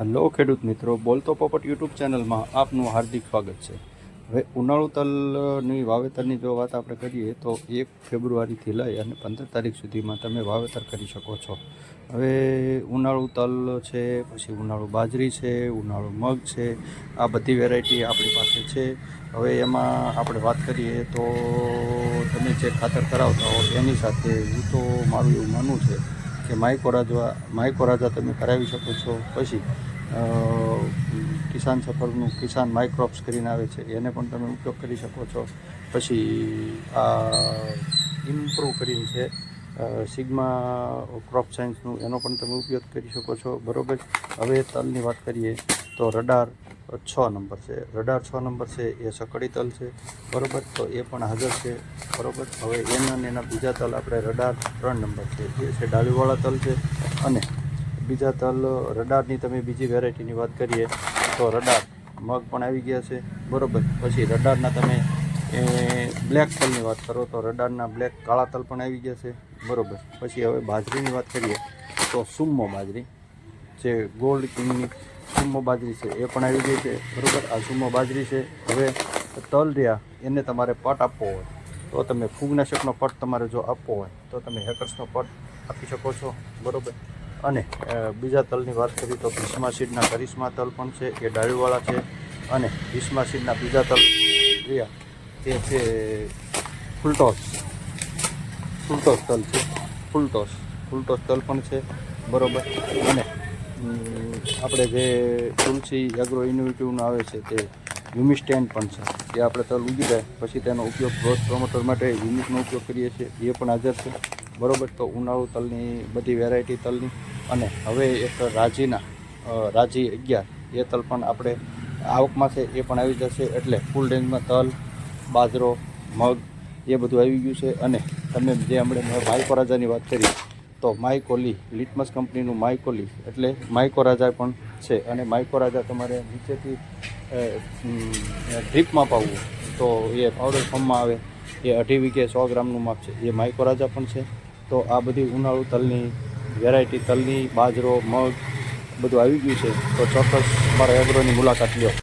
Hello ખેડૂત મિત્રો, બોલતો પોપટ યુટ્યુબ ચેનલમાં આપનું હાર્દિક સ્વાગત છે. હવે ઉનાળુ તલની વાવેતરની જો વાત આપણે કરીએ તો એક ફેબ્રુઆરીથી લઈ અને પંદર તારીખ સુધીમાં તમે વાવેતર કરી શકો છો. હવે ઉનાળુ તલ છે, પછી ઉનાળુ બાજરી છે, ઉનાળુ મગ છે, આ બધી વેરાયટી આપણી પાસે છે. હવે એમાં આપણે વાત કરીએ તો તમે જે ખાતર કરાવતા હો એની સાથે હું તો મારું એવું માનવું છે કે માઇકો રાજા તમે કરાવી શકો છો. પછી કિસાન સફરનું, કિસાન માઇક્રોપ્સ કરીને આવે છે. એને પણ તમે ઉપયોગ કરી શકો છો. પછી, આ ઇમ્પ્રૂવ કરીને છે સિગ્મા ક્રોપ સાયન્સનું એનો પણ તમે ઉપયોગ કરી શકો છો. બરાબર? હવે તલની વાત કરીએ તો રડાર છ નંબર છે. રડાર છ નંબર છે, એ સકડી તલ છે. બરાબર? તો એ પણ હાજર છે. બરોબર? હવે એના અને એના બીજા તલ આપણે રડાર ત્રણ નંબર છે. એ છે ડાળીવાળા તલ છે. અને બીજા તલ રડારની તમે બીજી વેરાયટીની વાત કરીએ, તો રડાર મગ પણ આવી ગયા છે. બરોબર? પછી રડારના તમે, એ બ્લેક તલની વાત કરો, તો રડારના બ્લેક કાળા તલ પણ આવી ગયા છે. બરોબર? પછી હવે બાજરીની વાત કરીએ, તો સુમ્મો બાજરી, જે ગોલ્ડ કિંગની સુમ્મો બાજરી છે. એ પણ આવી ગઈ છે. બરોબર આ સુમો બાજરી છે. હવે તલ રહ્યા. એને તમારે પટ આપવો હોય. તો તમે ફૂગનાશકનો પટ તમારે જો આપવો હોય, તો તમે હેકર્સનો પટ આપી શકો છો. બરોબર. અને બીજા તલની વાત કરીએ તો ભીષ્માસીડના કરિશ્મા તલ પણ છે. એ ડાળીવાળા છે. અને ભીષ્માસીડના બીજા તલ રહ્યા. તે છે ફૂલટોસ. ફૂલટોસ તલ છે. ફૂલટોસ. ફૂલટોસ તલ પણ છે. બરોબર. અને આપણે જે તુલસી એગ્રો ઇનોવેટિવનું આવે છે તે હ્યુમિક સ્ટેન્ડ પણ છે. જે આપણે તલ ઉગી જાય, પછી તેનો ઉપયોગ ગ્રોથ પ્રમોટર માટે હ્યુમિકનો ઉપયોગ કરીએ છીએ, એ પણ હાજર છે. બરોબર, તો ઉનાળુ તલની બધી વેરાયટી તલની અને હવે એક રાજીના રાજી અગિયાર, એ તલ પણ આપણે આવકમાં છે, એ પણ આવી જશે. એટલે ફૂલ રેન્જમાં તલ, બાજરો, મગ, એ બધું આવી ગયું છે. અને તમે જે હમણાં મેં માઇકોરાજાની વાત કરી તો માઇકોલી લિટમસ કંપનીનું માઇકોલી એટલે માઇકોરાજા પણ છે. અને માઇકોરાજા તમારે નીચેથી ડ્રીપમાં પાવવું તો એ પાવડર ફોર્મમાં આવે, એ અઢી વીઘે સો ગ્રામનું માપ છે. એ માઇકોરાજા પણ છે. તો આ બધી ઉનાળુ તલની વેરાયટી, તલની બાજરો, મગ, બધું આવી ગયું છે. તો ચોક્કસ મારા એગ્રોની મુલાકાત લ્યો.